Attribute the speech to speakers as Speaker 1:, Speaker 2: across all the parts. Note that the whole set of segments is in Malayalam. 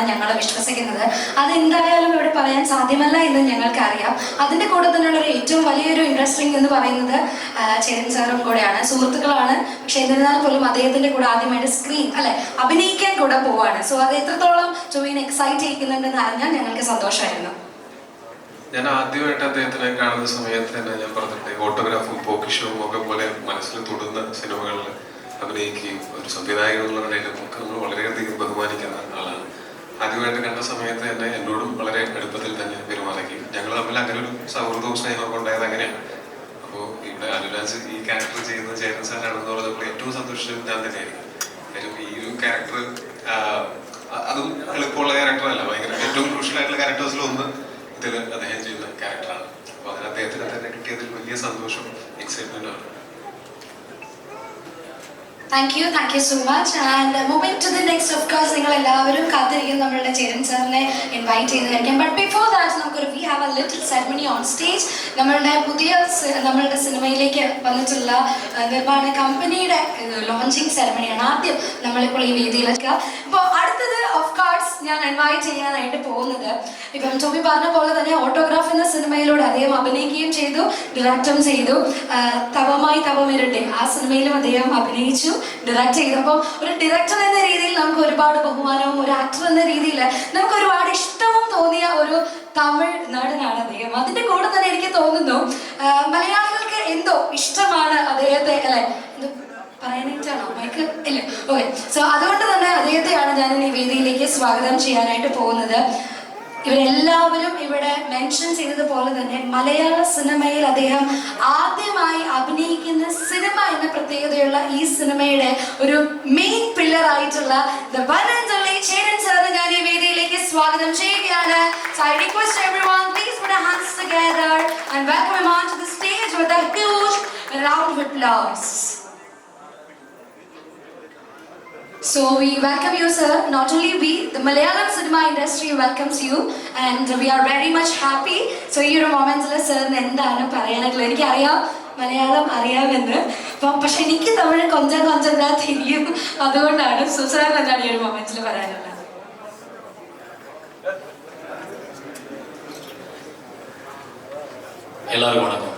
Speaker 1: എന്നാണ് ഞങ്ങൾ വിശ്വസിക്കുന്നത്. അത് എന്തായാലും ഇവിടെ പറയാൻ സാധ്യമല്ല എന്ന് ഞങ്ങൾക്കറിയാം. അതിന്റെ കൂടെ തന്നെയുള്ള ഒരു ഏറ്റവും വലിയൊരു ഇൻട്രസ്റ്റിംഗ് എന്ന് പറയുന്നത് ചേരൻ സാറും കൂടെയാണ്. സുഹൃത്തുക്കളാണ്. പക്ഷെ എന്നിരുന്നാൽ പോലും അദ്ദേഹത്തിന്റെ കൂടെ ആദ്യമായിട്ട് സ്ക്രീൻ അല്ലെ അഭിനയിക്കാൻ കൂടെ പോവാണ്. സോ അത് എത്രത്തോളം ജോയിൻ എക്സൈറ്റ് ചെയ്യിക്കുന്നുണ്ടെന്ന് അറിഞ്ഞാൽ ഞങ്ങൾക്ക് സന്തോഷമായിരുന്നു.
Speaker 2: ഞാൻ ആദ്യമായിട്ട് അദ്ദേഹത്തിനെ കാണുന്ന സമയത്ത് തന്നെ ഞാൻ പറഞ്ഞിട്ടുണ്ട് ഓട്ടോഗ്രാഫും പോക്കിഷവും ഒക്കെ പോലെ മനസ്സിൽ തൊടുന്ന സിനിമകളിൽ അഭിനയിക്കുകയും ഒരു സംവിധായകനുള്ള നിലയിലും ഒക്കെ നമ്മൾ ആദ്യമായിട്ട് കണ്ട സമയത്ത് തന്നെ എന്നോടും വളരെ അടുപ്പത്തിൽ തന്നെ പെരുമാറക്കി ഞങ്ങൾ തമ്മിൽ അങ്ങനെ ഒരു സൗഹൃദവും സ്നേഹമൊക്കെ ഉണ്ടായത് അങ്ങനെയാണ്. അപ്പോൾ ഇവിടെ അനുരാജ് ഈ ക്യാരക്ടർ ചെയ്യുന്ന ചേരൻ സാറാണെന്ന് പറഞ്ഞപ്പോൾ ഏറ്റവും സന്തോഷിച്ചത് ഞാൻ തന്നെയായിരിക്കും. ഈ ഒരു ക്യാരക്ടർ അതും എളുപ്പമുള്ള ക്യാരക്ടറല്ല ഭയങ്കര ഏറ്റവും ക്രൂഷ്യൽ ആയിട്ടുള്ള ക്യാരക്ടേഴ്സിൽ ഒന്ന് ഇതിൽ അദ്ദേഹം ചെയ്യുന്ന ക്യാരക്ടറാണ് അപ്പോൾ അതിന് അദ്ദേഹത്തിന് തന്നെ കിട്ടിയതിൽ വലിയ സന്തോഷം എക്സൈറ്റ്മെന്റ് ആണ്.
Speaker 1: Thank you thank you so much and moving to the next of course നിങ്ങൾ എല്ലാവരും കാത്തിരിക്കും നമ്മളുടെ ചേരൻ സാറിനെ ഇൻവൈറ്റ് ചെയ്തതായിരിക്കും ബട്ട് ബിഫോർ ദാറ്റ് നമുക്കൊരു we have a little ceremony on stage നമ്മളുടെ പുതിയ നമ്മളുടെ സിനിമയിലേക്ക് വന്നിട്ടുള്ള നിർമ്മാണ കമ്പനിയുടെ ലോഞ്ചിങ് സെറമണിയാണ് ആദ്യം നമ്മളിപ്പോൾ ഈ വേദിയിലൊക്കെ അപ്പോൾ അടുത്തത് ഞാൻ ഇൻവൈറ്റ് ചെയ്യാനായിട്ട് പോകുന്നത്. ഇപ്പം ടോബി പറഞ്ഞ പോലെ തന്നെ ഓട്ടോഗ്രാഫ് എന്ന സിനിമയിലൂടെ അദ്ദേഹം അഭിനയിക്കുകയും ചെയ്തു ഡിറക്റ്റും ചെയ്തു. തവമായി തവമിരട്ടെ ആ സിനിമയിലും അദ്ദേഹം അഭിനയിച്ചു ഡിറക്റ്റ് ചെയ്തു. അപ്പം ഒരു ഡിറക്ടർ എന്ന രീതിയിൽ നമുക്ക് ഒരുപാട് ബഹുമാനവും ഒരു ആക്ടർ എന്ന രീതിയിൽ നമുക്ക് ഒരുപാട് ഇഷ്ടവും തോന്നിയ ഒരു തമിഴ് നടനാണ് അദ്ദേഹം. അതിന്റെ കൂടെ തന്നെ എനിക്ക് തോന്നുന്നു മലയാളികൾക്ക് എന്തോ ഇഷ്ടമാണ് അദ്ദേഹത്തെ അല്ലെ? പറയാനായിട്ടാണോ? മൈക്ക് ഇല്ല? ഓക്കെ സോ അതുകൊണ്ട് തന്നെ അദ്ദേഹത്തെയാണ് ഞാൻ ഈ വേദിയിലേക്ക് സ്വാഗതം ചെയ്യാനായിട്ട് പോകുന്നത് ഇവരെല്ലാവരും ഇവിടെ മെൻഷൻ ചെയ്തതുപോലെ തന്നെ മലയാള സിനിമയിൽ അദ്ദേഹം ആദ്യമായി അഭിനയിക്കുന്ന സിനിമ എന്ന പ്രത്യേകതയുള്ള ഈ സിനിമയുടെ ഒരു മെയിൻ പില്ലർ ആയിട്ടുള്ള ദ വൺ ആൻഡ് ചേരൻ സാറിനെ ഞാൻ ഈ വേദിയിലേക്ക് സ്വാഗതം ചെയ്യുകയാണ് So I request everyone, please put your hands together and welcome him onto the stage with a huge. So we welcome you, sir. Not only we, the Malayalam cinema industry welcomes you, and we are very much happy. So ഈ ഒരു മൊമെന്റിൽ സാറിന് എന്താണ് പറയാനായിട്ടുള്ളത് എനിക്കറിയാം മലയാളം അറിയാമെന്ന്. അപ്പം പക്ഷെ എനിക്ക് തമിഴ് കൊഞ്ചം കൊഞ്ചം താ തിരിയും. അതുകൊണ്ടാണ്. സോ സാറിന് എന്താണ് ഈ ഒരു മൊമെന്റിൽ പറയാനുള്ളത്?
Speaker 3: എല്ലാവർക്കും വണക്കം.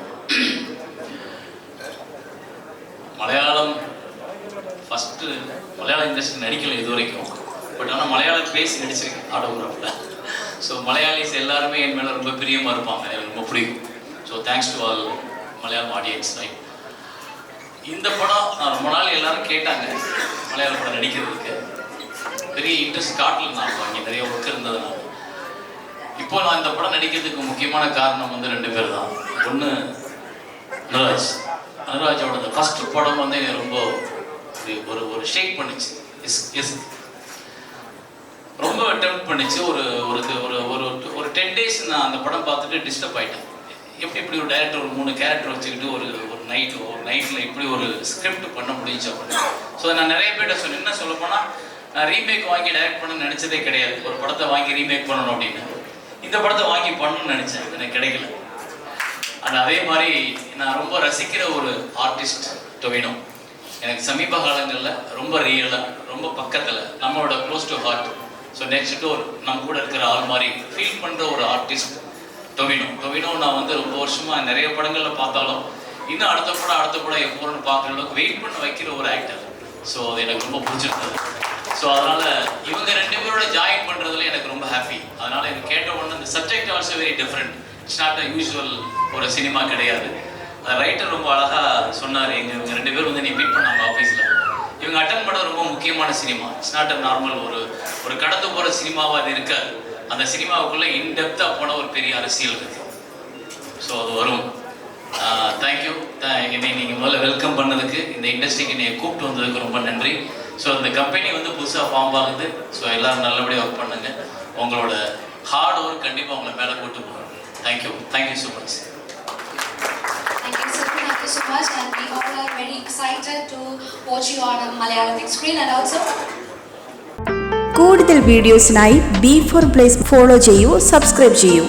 Speaker 3: ஃபஸ்ட்டு மலையாள இண்டஸ்ட்ரி நடிக்கல இது வரைக்கும் பட் ஆனால் மலையாளம் பேசி நடிச்சிருக்கேன் ஆட்டோகிராஃபில் ஸோ மலையாளிஸ் எல்லாருமே என் மேலே ரொம்ப பிரியமாக இருப்பாங்க எனக்கு ரொம்ப பிடிக்கும் so thanks to all Malayalam audience right இந்த படம் நான் ரொம்ப நாள் எல்லாரும் கேட்டாங்க மலையாள படம் நடிக்கிறதுக்கு. பெரிய இன்ட்ரெஸ்ட் காட்டல நான் அங்கே நிறைய ஒர்க் இருந்ததுனால. இப்போ நான் இந்த படம் நடிக்கிறதுக்கு முக்கியமான காரணம் வந்து ரெண்டு பேர் தான். ஒன்று அனுராஜ். அனுராஜோட ஃபஸ்ட்டு படம் வந்து எனக்கு ரொம்ப ஒரு- ஒரு ஷேக் பண்ணுச்சு. எஸ் எஸ் ரொம்ப டெம்ப் பண்ணிச்சு. ஒரு ஒரு ஒரு ஒரு ஒரு டென் டேஸ் நான் அந்த படம் பார்த்துட்டு டிஸ்டர்ப் ஆயிட்டேன். எப்படி இப்படி ஒரு டைரக்டர் ஒரு மூணு கேரக்டர் வச்சுக்கிட்டு ஒரு ஒரு நைட் ஒரு நைட்டில் இப்படி ஒரு ஸ்கிரிப்ட் பண்ண முடிஞ்சு அப்படின்னு. ஸோ நான் நிறைய பேர்ட்ட சொன்னேன். என்ன சொல்ல போனால் நான் ரீமேக் வாங்கி டைரக்ட் பண்ண நினச்சதே கிடையாது. ஒரு படத்தை வாங்கி ரீமேக் பண்ணணும் அப்படின்னு. இந்த படத்தை வாங்கி பண்ணணும்னு நினச்சேன். எனக்கு கிடைக்கல. அது அதே மாதிரி நான் ரொம்ப ரசிக்கிற ஒரு ஆர்டிஸ்ட் டொவினோ எனக்கு சமீப காலங்களில் ரொம்ப ரியலாக ரொம்ப பக்கத்தில் நம்மளோட close to heart so next door நம்ம கூட இருக்கிற ஆள் மாதிரி ஃபீல் பண்ணுற ஒரு ஆர்டிஸ்ட் டொவினோ டொவினோ நான் வந்து ரொம்ப வருஷமாக நிறைய படங்களில் பார்த்தாலும் இன்னும் அடுத்த படம் அடுத்த படம் எப்போன்னு பார்க்குற அளவுக்கு வெயிட் பண்ண வைக்கிற ஒரு ஆக்டர் ஸோ அது எனக்கு ரொம்ப பிடிச்சிருந்தது. ஸோ அதனால் இவங்க ரெண்டு பேரோட ஜாயின் பண்ணுறதுல எனக்கு ரொம்ப ஹாப்பி அதனால் எனக்கு கேட்ட உடனே இந்த subject also very different it's not a usual ஒரு சினிமா கிடையாது. ரைட்டர் ரொம்ப அழகாக சொன்னார். எங்கள் இவங்க ரெண்டு பேரும் வந்து நீ மீட் பண்ணாங்க ஆஃபீஸில் இவங்க அட்டன் பண்ண ரொம்ப முக்கியமான cinema. It's not a normal ஒரு ஒரு கடந்து போகிற சினிமாவாக அது இருக்காது. அந்த சினிமாவுக்குள்ளே இன்டெப்த்தாக போன ஒரு பெரிய அரசியல் இருக்கு. ஸோ அது வரும். தேங்க்யூ என்னை நீங்கள் முதல்ல வெல்கம் பண்ணதுக்கு இந்த இண்டஸ்ட்ரிக்கு என்னை கூப்பிட்டு வந்ததுக்கு ரொம்ப நன்றி. ஸோ இந்த கம்பெனி வந்து புதுசாக ஃபார்ம் ஆகுது. ஸோ எல்லாரும் நல்லபடியாக ஒர்க் பண்ணுங்க. உங்களோட ஹார்ட் ஒர்க் கண்டிப்பாக உங்களை மேலே கூட்டு போகிறோம் thank you thank you so much
Speaker 1: so much. And we all are very excited to watch you on a Malayalam big screen and also
Speaker 4: കൂടുതൽ വീഡിയോസിനായി ബി ഫോർ പ്ലേസ് ഫോളോ ചെയ്യൂ സബ്സ്ക്രൈബ് ചെയ്യൂ